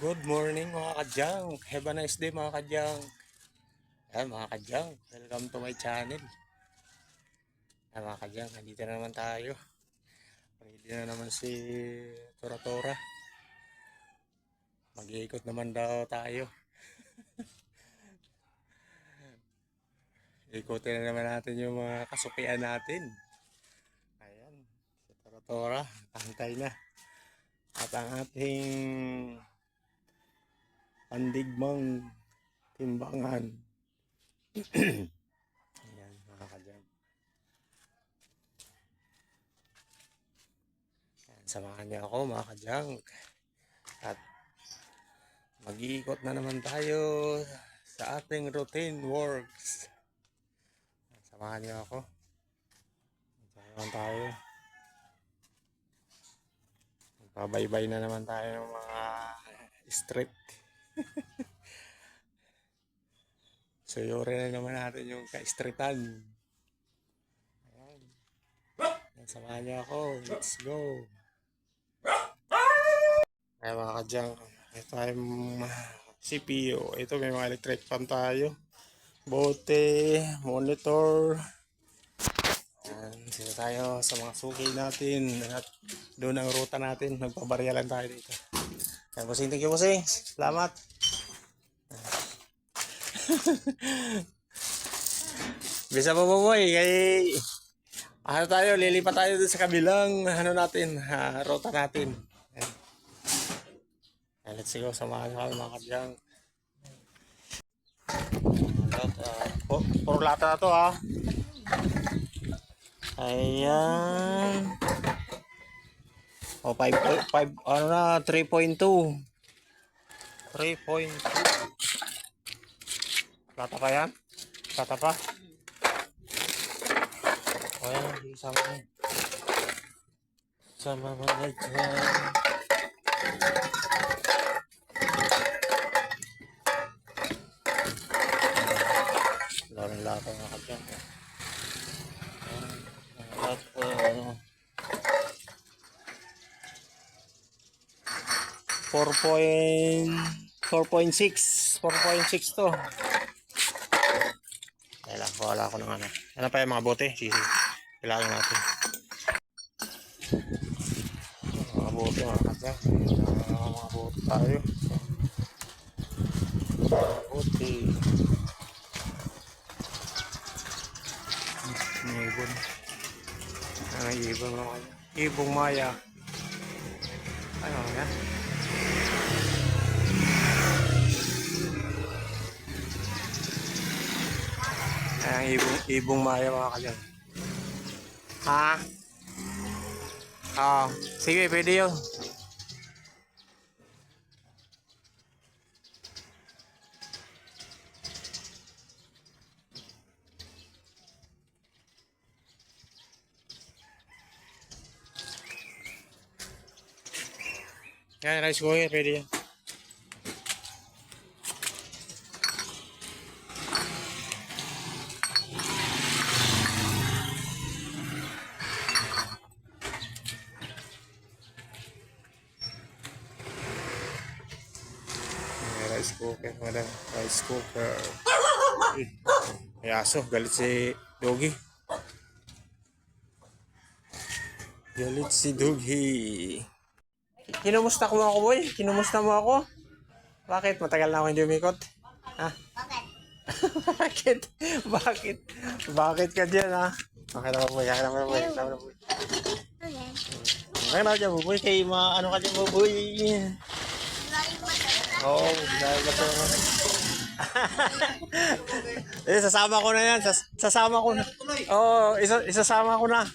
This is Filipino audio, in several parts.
Good morning mga kadyang. Have a nice day mga kadyang. Ayan mga kadyang, welcome to my channel. Ayan mga kadyang, nandito na naman tayo. Ready na naman si Tora Tora. Mag-iikot naman daw tayo. Ikutin na naman natin yung mga kasukian natin. Ayan, si Tora Tora, pantay na. At ang ating pandigmang timbangan. Ayan, mga. Ayan, samahan niyo ako mga. At mag-iikot na naman tayo sa ating routine works. Samahan niyo ako. Samahan tayo. Pabaybay na naman tayo ng mga street. Suyuri na naman natin yung ka-streetan. Ayan. Samahan niyo ako. Let's go. Ayan mga kadyang. Ito ay CPU. Ito may mga electric fan tayo. Bote, monitor. Ayan, sila tayo sa mga suki natin. At doon ang ruta natin. Nagpabarya lang tayo dito. Ayan, bossing. Thank you, bossing. Salamat. Bisa pa boy, kay ano tayo, lilipat tayo sa kabilang ano natin, ha, ruta natin. Ayan. Ayan, let's go, samahan kami mga kadyang. Uh, pu- puro lata na to ha. Ayan. O, 5, 5, ano na, 3.2. 3.2. Lata pa yan? Lata pa? O yan, isama mo. Sama mo na dyan. Mga kadyan. Ayan, ang lata, ano. 4.6 4.6 to. Wala, wala ako ng ano. Ano pa yung mga bote. Sisi kailangan natin. Mga bote mga kasya mga bote tayo. Mga bote. Ang ibon ang ibon mga ibong maya Ang ibong, ibong maya mga kalyan. Ha? Oo. sige, pwede yun. Yan, rice cooker, pwede yan. Cooker, madam. Rice cooker. May aso, galit si Doggy. Galit si Doggy. Kinumusta ko ako, boy? Kinumusta mo ako? Bakit? Matagal na ako hindi umikot? Ha? Bakit? Bakit? Bakit ka dyan, ha? Okay naman, boy. Okay naman, boy. Okay naman, boy. Okay naman dyan, boy. Kay mga ano ka dyan, boy. Oo, oh, ka to. eh, sasama ko na yan. Sas sasama ko na. Oo, oh, isa isasama ko na.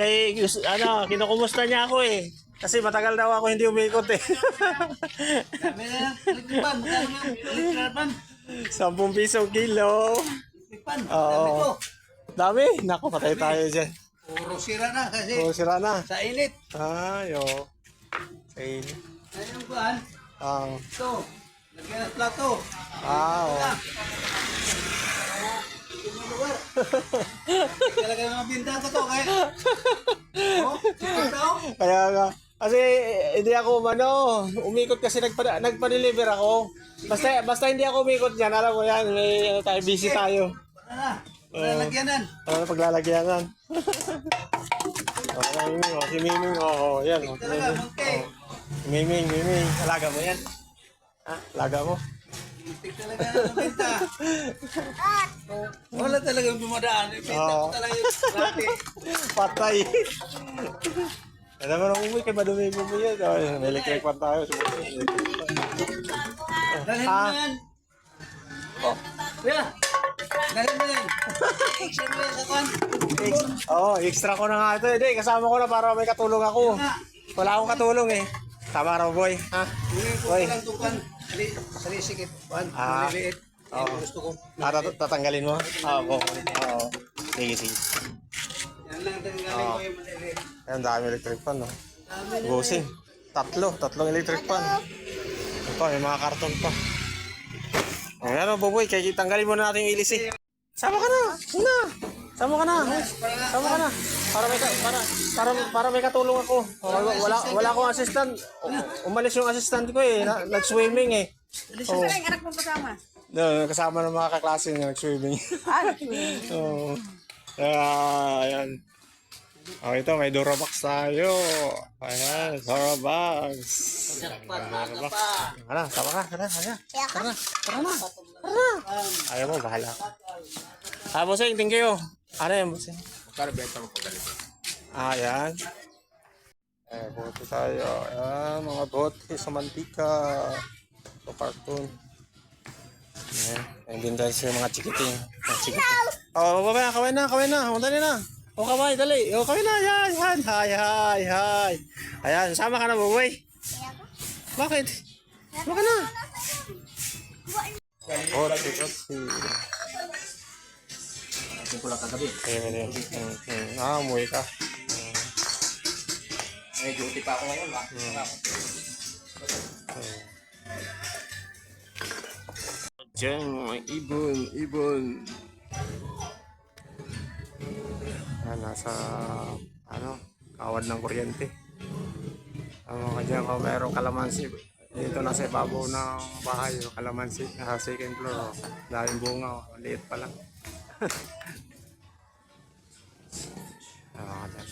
Kay, ano, kinukumusta niya ako eh. Kasi matagal daw ako hindi umikot eh. Dami na lang. Likpan. Magkano yung likpan? 10 piso kilo. Oo. Dami ko. Naku, patay tayo dyan. Puro sira na kasi Oo, sira na. sa init. Ay, oo. Ay, Ayun yung kuhan. Ah, Ito. Lagyan ng plato. ah, oo. Lugar. Talaga mga bintang ko to. Kaya. Oh, oh. Kaya nga, Kasi hindi ako ano, umikot kasi nagpa, nagpa-deliver ako. Basta basta hindi ako umikot diyan, alam mo yan, may ano tayo, busy tayo. Ano na? Lalagyanan. Ano paglalagyanan? oh, Miming, oh, si Miming, oh, oh, yan. Oh, si Talaga, monkey. oh. Miming, Miming, alaga mo yan. Ha? Alaga mo? Muntik talaga ang benta. Wala talagang dumadaan. Ibenta Oo. ko talaga yung laki. Patay. Alam mo nang umuwi kay madumi mo mo yan. Oh, may fan tayo. Dalhin mo yan. Oh, kuya. Dalhin mo yan. Action mo yan sa kan. Oo, oh, extra ko na nga ito. Hindi, kasama ko na para may katulong ako. Wala akong katulong eh. Tama raw, boy. Ha? Hindi ko Oy. lang tukan. Sali, sali sikit. Pan, Ah. maliliit. Oo. gusto ko. Ah, tat- tatanggalin mo? Oo. Oo. Sige, sige. Yan lang tanggalin Oo. ko yung maliliit. Ayan, dami electric fan, no? Gusing. Tatlo. Tatlong electric fan. Ito may mga karton pa. Ayan, ano, Boboy, kaya tanggalin mo na natin yung ilis eh. Sama ka na! Na! Sama ka na! Sama ka na! Para may, ka- para, para, para may katulong ako. Wala, wala, wala akong assistant. U- Umalis yung assistant ko eh. Na, nag-swimming eh. Oh. Sino yung anak mong kasama? No, kasama ng mga kaklase niya nag-swimming. Ah, Oo. Kaya, ayan. Oh, ito, may Durabox tayo. Ayan, Durabox. Durabox. Ano, tama ka? Tara, tara. Tara, tara na. Tara. Ayaw mo, bahala. Ah, bossing, thank you. Ano yan, bossing? Magkano benta mo pag ganito? Ah, yan. Eh, bote tayo. Ayan, mga bote sa mantika. Ito, cartoon. Ayan. Ayan din tayo sa mga chikiting. Mga chikiting. Oh, babaya, kaway na, kaway na. Dali na. O, kaway, dali. O, kaway na. Yan, yan. Hi, hi, hi. Ayan, sama ka na, buboy. Bakit? Sama ka na. Bote, bote. Ito ko lang kagabi. Ayan. Hmm, hmm. Ah, umuwi ka. May duty pa ako ngayon, ha? Diyan, mga ibon, ibon. Yan, nasa, ano, kawad ng kuryente. Ano ka dyan, kung mayroong kalamansi, dito nasa ibabaw ng bahay, kalamansi, nasa second floor, oh. daming bunga, oh. liit pa lang. Ka dyan.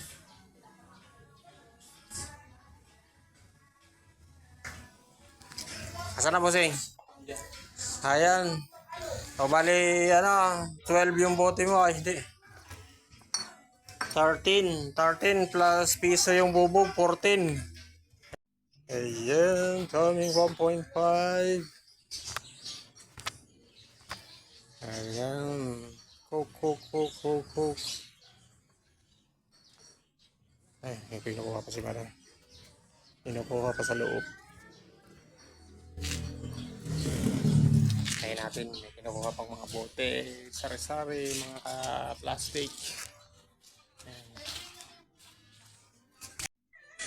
Asan na, bossing? Ayan. O bali, ano, 12 yung bote mo. Ay, hindi. 13. 13 plus piso yung bubog, 14. Ayan, coming 1.5. Ayan. Cook, cook, cook, cook, cook. Ay, may kinukuha pa si Mara. Kinukuha pa sa loob. Kaya natin, may kinukuha pang mga bote, sari-sari, mga ka-plastic.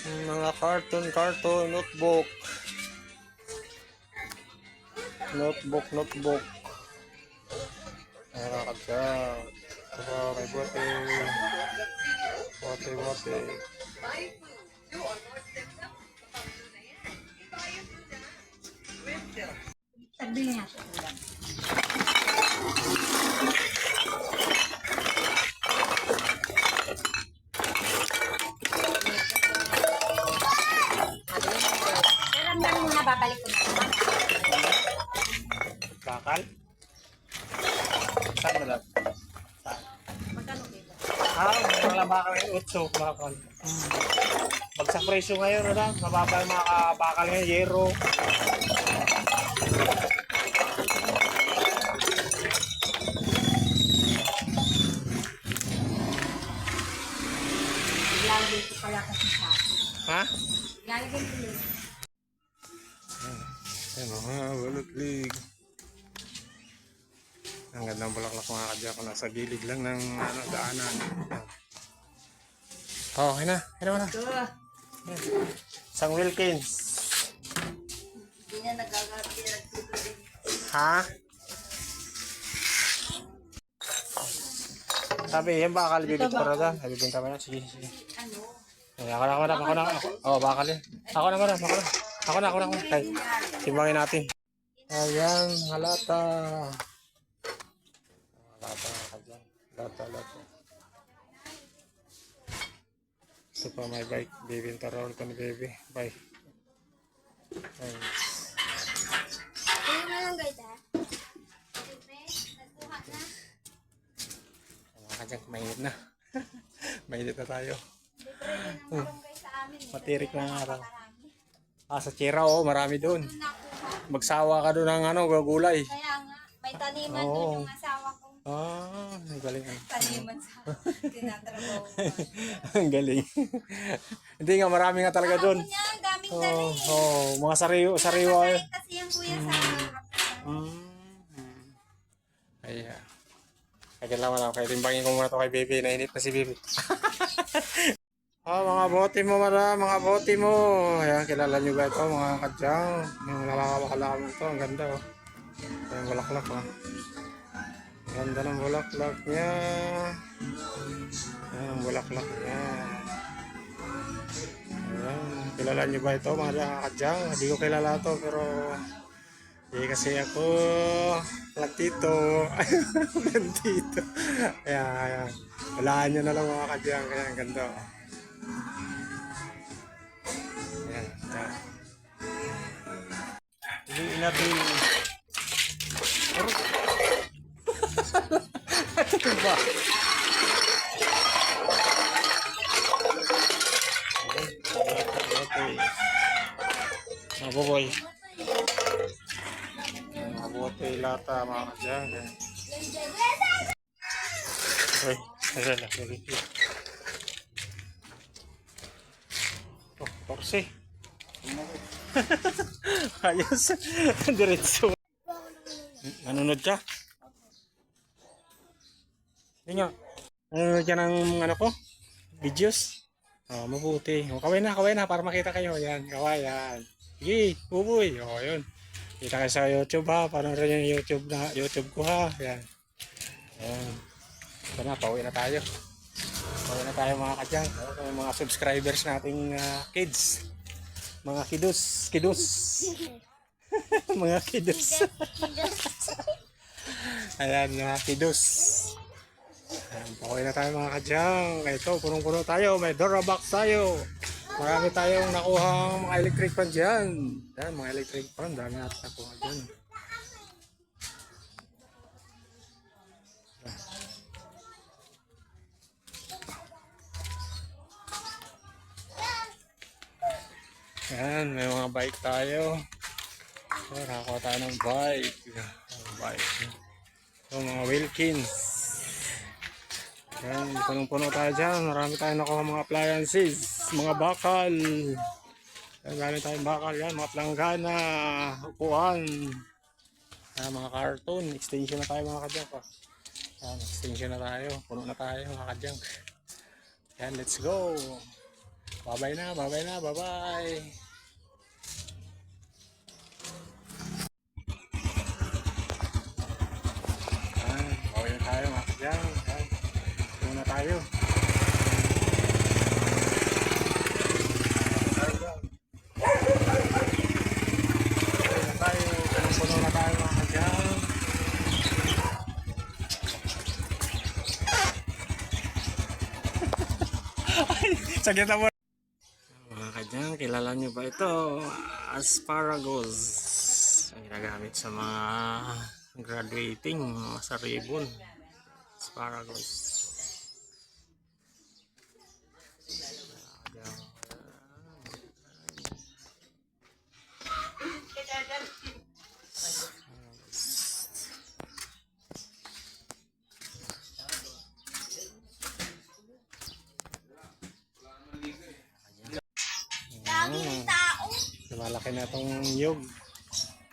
Mga carton, carton, notebook. Notebook, notebook. Dyan. Ito may bote. Bote, bote. Sabihin natin. Kailan ba muna babalik ko na? Bakal? Saan ba lang? Saan? Magkano dito? Ah, wala Utso, bakal. Hmm. Bagsak presyo ngayon, ano? Mababa yung mga bakal ngayon, yero. Ilalagay ko pala kasi sa akin. Ha? Ilalagay ko yun. Ayun, mga balot league. Ang gandang bulaklak mga kadya ko nasa gilid lang ng ano, daanan. Oh, okay na. Okay na mo na. Isang Wilkins. Hindi na nagkakaroon. Ha? Sabi, yan bakal bibit para dyan. Sabi, binta mo yan. Sige, sige. Ano? Ay, ako na, ako na, ako na. Ako, oh, bakal yan. Ako na, ako na, ako na. Ako na, ako na, ako na. Kay, timbangin natin. Ayan, halata. Halata, halata. Halata, halata. Ito pa may bike. Baby, yung tarol ko ni baby. Bye. Ay. Ano na lang guys ha? Nagkuha na. Mga kajak, mainit na. mainit na tayo. Eh. Matirik na nga araw. Ah, sa Chira, oh, marami doon. Magsawa ka doon ng ano, gulay. Kaya nga, may taniman Oo. doon yung asawa ko. Ah, galing. ah. Taniman sa tinatrabaho. ang galing. Hindi nga, marami nga talaga doon. Ako niya, daming Oh, dali. oh, mga sariwa, sariwa. kasi yung kuya sa Mm. Ayan. Kaya lang wala. Kaya timbangin ko muna to kay baby. Nainit na si baby. ah, mga bote mo, mara. Mga bote mo. Ayan, kilala nyo ba ito, mga kadyang? Yung lalakawakala mo ito. Ang ganda, oh. Ayan, bulaklak, oh. Ganda ng bulaklak niya. Ayan, ang bulaklak niya. Ayan, kilala nyo ba ito, mga kadyang? Hindi ko kilala to, pero eh kasi ako lantito. lantito. Kaya, kaya walaan nyo na lang mga kadyang. Kaya ang ganda. oh. Ayan. Ayan. Hindi inabil. Ano ba? Mga boboy. Mga lata mga kadyang. Uy, ayun na. Oh, torsi. Ayos. Diretso. Nanonood ka? Hindi nga. Nanonood ka ng ano ko? Videos? Oh, mabuti. O, kaway na, kaway na para makita kayo. Yan, kaway, yan. Sige, buboy. O, yun. Kita kayo sa YouTube ha. Panorin yung YouTube na YouTube ko ha. Yan. Yan. Ito na, pauwi na tayo. Pauwi na tayo mga kadyang. Ito yung mga subscribers nating ah, kids. Mga kidus. Kidus. mga kidus. Ayan, mga kidus. Ayan, pauwi na tayo mga kadyang. Ito, punong-puno tayo. May Durabox tayo. Marami tayong nakuha mga electric fan dyan. Yan, mga electric fan. Dami natin nakuha dyan. Yan, may mga bike tayo. So, nakakuha tayo ng bike. Ang bike. So, mga Wilkins. Yan, punong-puno tayo dyan. Marami tayong nakuha mga appliances. Mga bakal. Yan, marami tayong bakal. Yan, mga planggana. Upuan. Yan, mga carton. Extension na tayo mga kadyang pa. Yan, extension na tayo. Puno na tayo mga kadyang. Yan, let's go. Bye-bye na, bye-bye na, bye-bye. Kadyang. Saglit na mo. Mga kadyang, kilala niyo ba ito? Asparagus. Ang ginagamit sa mga graduating, mga sa ribbon. Asparagus. Lumalaki na itong nyug.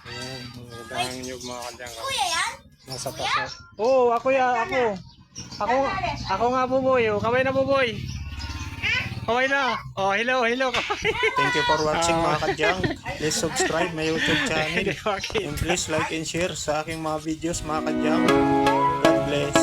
Ayan, magandang nyug mga kadyang. Kuya yan? Nasa paso. Oo, oh, ako ya, ako. Ako, ako nga buboy. Oh. Kamay na buboy. Kamay na. Oh, hello, hello. Kamay. Thank you for watching mga kadyang. Please subscribe my YouTube channel. And please like and share sa aking mga videos mga kadyang. God bless.